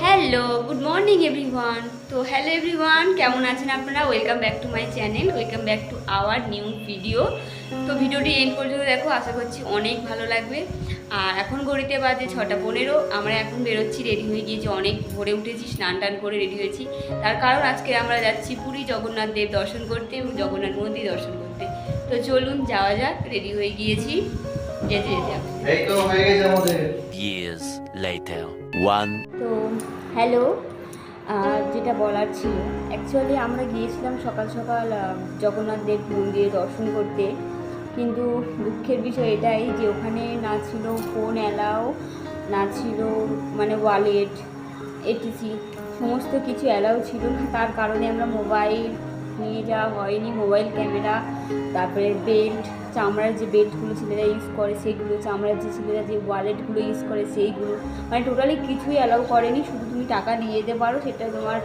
Hello good morning everyone তো hello everyone কেমন আছেন আপনারা? Welcome back to my channel welcome back to our new video তো ভিডিওটি এন্ড পর্যন্ত দেখো, আশা করছি অনেক ভালো লাগবে। আর এখন ঘড়িতে বাজে ছটা পনেরো, আমরা এখন বেরোচ্ছি রেডি হয়ে গিয়েছি, অনেক ভোরে উঠেছি, স্নান টান করে রেডি হয়েছি। তার কারণ আজকে আমরা যাচ্ছি পুরী জগন্নাথ দেব দর্শন করতে এবং জগন্নাথ মন্দির দর্শন করতে। তো চলুন, যাওয়া যাক রেডি হয়ে গিয়েছি। যেতে যেতে এই তো হয়ে গেছে আমাদের Years later. One. তো হ্যালো যেটা বলার ছিল অ্যাকচুয়ালি আমরা গিয়েছিলাম সকাল সকাল জগন্নাথ দেব মন্দিরে দর্শন করতে। কিন্তু দুঃখের বিষয় এটাই যে ওখানে না ছিল ফোন অ্যালাও না ছিল মানে ওয়ালেট এটিসি সমস্ত কিছু অ্যালাউ ছিল না। তার কারণে আমরা মোবাইল নিয়ে যাওয়া হয়নি মোবাইল ক্যামেরা তারপরে বেল্ট চামড়ার যে বেল্টগুলো ছেলেরা ইউজ করে, সেগুলো, চামড়ার যে ছেলেরা যে ওয়ালেটগুলো ইউজ করে, সেইগুলো। মানে টোটালি কিছুই অ্যালাউ করেনি, শুধু তুমি টাকা নিয়ে যেতে পারো, সেটা তোমার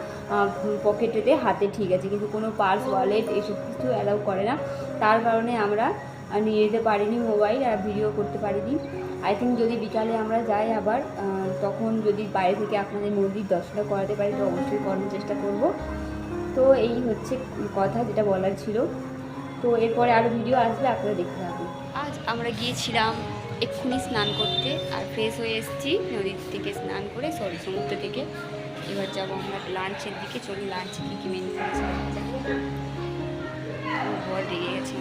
পকেটেতে হাতে ঠিক আছে। কিন্তু কোনো পার্স ওয়ালেট এসব কিছু অ্যালাউ করে না। তার কারণে আমরা নিয়ে যেতে পারিনি মোবাইল আর ভিডিও করতে পারিনি। আই থিঙ্ক যদি বিকালে আমরা যাই আবার তখন যদি বাইরে থেকে আপনাদের মন্দির দর্শন করাতে পারি, তো অবশ্যই করার চেষ্টা করব। তো এই হচ্ছে কথা যেটা বলার ছিল। তো এরপরে আরও ভিডিও আসবে আপনারা দেখতে থাকুন। আজ আমরা গিয়েছিলাম এক্ষুনি স্নান করতে আর ফ্রেশ হয়ে এসেছি নদীর থেকে স্নান করে সরি সমুদ্র থেকে এবার যাব আমরা লাঞ্চের দিকে চলি লাঞ্চের দিকে মেনু করেছে ঘর লেগে গেছে।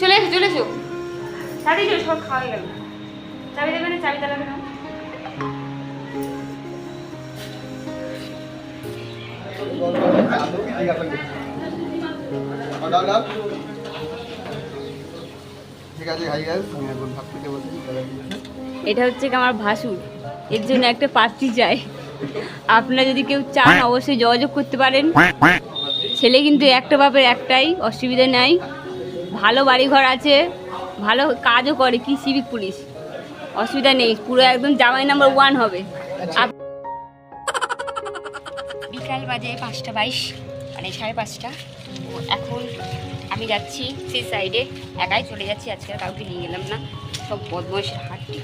চলে এসো চলে এসো। চাবি সব খাওয়া গেল। চাবি দেবে না চাবি তালাবে না। ঠিক আছে হাই গাইস আমি এখন ভাত থেকে বলছি এটা হচ্ছে কি আমার ভাসুর। এর জন্য একটা পাত্রী চাই। আপনারা যদি কেউ চান অবশ্যই যোগাযোগ করতে পারেন। ছেলে কিন্তু একটা বাপের একটাই অসুবিধা নাই। ভালো বাড়িঘর আছে ভালো কাজও করে কি সিভিক পুলিশ অসুবিধা নেই পুরো একদম জামাই নাম্বার ওয়ান হবে। বিকাল বাজে পাঁচটা বাইশ মানে সাড়ে পাঁচটা। তো এখন আমি যাচ্ছি সেই সাইডে একাই চলে যাচ্ছি, আজকে কাউকে নিয়ে গেলাম না। সব বদমাইশের হাটটি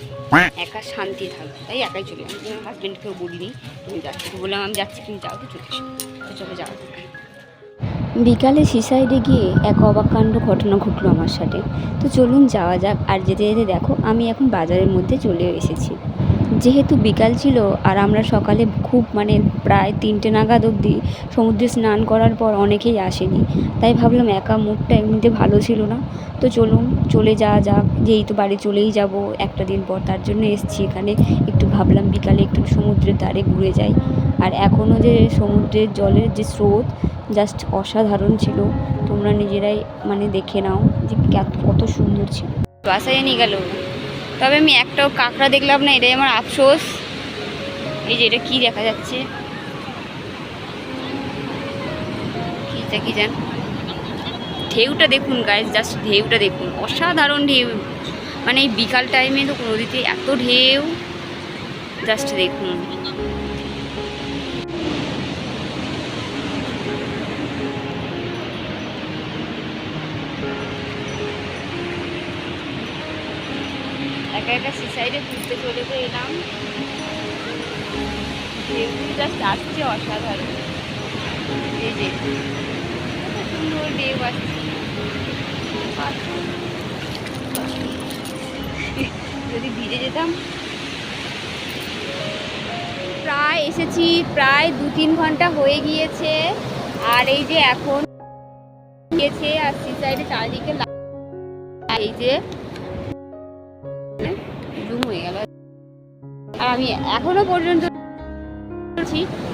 একা শান্তি থাকবে তাই একাই চলে গেলাম। আমার হাজব্যান্ডকেও বলিনি, তুমি যাচ্ছি। বললাম, আমি যাচ্ছি তুমি যাও তো চলে এসো। তো চলে যাক। বিকালে সিসাইডে গিয়ে এক অবাককাণ্ড ঘটনা ঘটলো আমার সাথে। তো চলুন যাওয়া যাক, আর যেতে যেতে দেখো, আমি এখন বাজারের মধ্যে চলে এসেছি। যেহেতু বিকাল ছিল আর আমরা সকালে খুব মানে প্রায় তিনটে নাগাদ অবধি সমুদ্রে স্নান করার পর অনেকেই আসেনি। তাই ভাবলাম একা মুডটা এমনিতে ভালো ছিল না। তো চলুন, চলে যাওয়া যাক। যেই তো বাড়ি চলেই যাব। একটা দিন পর তার জন্য এসেছি এখানে। একটু ভাবলাম বিকালে একটু সমুদ্রের ধারে ঘুরে যাই। আর এখনও যে সমুদ্রের জলের যে স্রোত জাস্ট অসাধারণ ছিল। তোমরা নিজেরাই মানে দেখে নাও যে কত সুন্দর ছিল। বাসায় নিয়ে গেল। তবে আমি একটাও কাঁকড়া দেখলাম না, এটাই আমার আফসোস। এই যে এটা কি দেখা যাচ্ছে? কি জান? ঢেউটা দেখুন গায়ে জাস্ট ঢেউটা দেখুন। অসাধারণ ঢেউ। মানে এই বিকাল টাইমে তো নদীতে এত ঢেউ। জাস্ট দেখুন। একা একা সিসাইডে ঘুরতে চলে তো এলাম অসাধারণ। যদি ভিজে যেতাম। প্রায় এসেছি, প্রায় দু তিন ঘণ্টা হয়ে গিয়েছে। আর এই যে এখন গিয়েছে, আর সি সাইডে চারিদিকে এই যে আমি এখনও পর্যন্ত।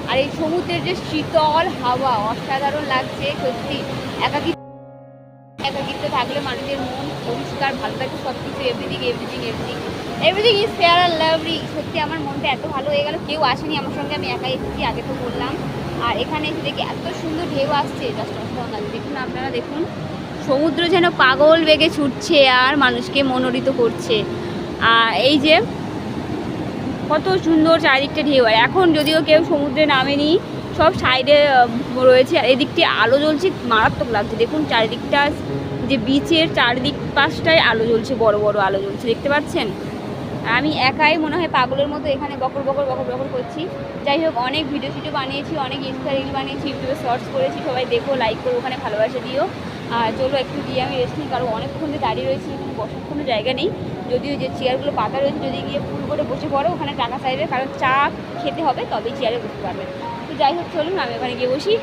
আর এই সমুদ্রের যে শীতল হাওয়া অসাধারণ লাগছে, সত্যি একাকি একাকিত্ব থাকলে মানুষের মন পরিষ্কার, ভালো থাকে সব কিছু everything everything everything everything is fair R lovely সত্যি আমার মনটা এত ভালো হয়ে গেল, কেউ আসেনি আমার সঙ্গে, আমি একাই এসেছি, আগে তো বললাম। আর এখানে এসে দেখি এত সুন্দর ঢেউ আসছে জাস্ট অসাধারণ দেখুন আপনারা, দেখুন, সমুদ্র যেন পাগল বেগে ছুটছে আর মানুষকে মনোরিত করছে। আর এই যে কত সুন্দর চারিদিকটা ঢেউ। আর এখন যদিও কেউ সমুদ্রে নামেনি, সব সাইডে রয়েছে। আর এদিকটি আলো জ্বলছে, মারাত্মক লাগছে। দেখুন চারিদিকটা, যে বিচের চারদিক পাশটায় আলো জ্বলছে, বড় বড় আলো জ্বলছে। দেখতে পাচ্ছেন? আমি একাই মনে হয় পাগলের মতো এখানে বকর বকর বকর বকর করছি। যাই হোক, অনেক ভিডিও টিডিও বানিয়েছি, অনেক ইনস্টা রিল বানিয়েছি ইউটিউবে সার্চ করেছি। সবাই দেখো লাইক করো, ওখানে ভালোবাসা দিও। আর চলো, একটু দিয়ে আমি রেস্ট নিই, কারণ অনেকক্ষণ দাঁড়িয়ে রয়েছি, এখানে বসার কোনো জায়গা নেই। যদিও যে চেয়ারগুলো পাতা রয়েছে, যদি গিয়ে ফুল করে বসে পড়ো, ওখানে টাকা চাইবে কারণ চা খেতে হবে, তবেই চেয়ারে বসতে পারবে। তো যাই হোক, চলুন, আমি ওখানে গিয়ে বসি।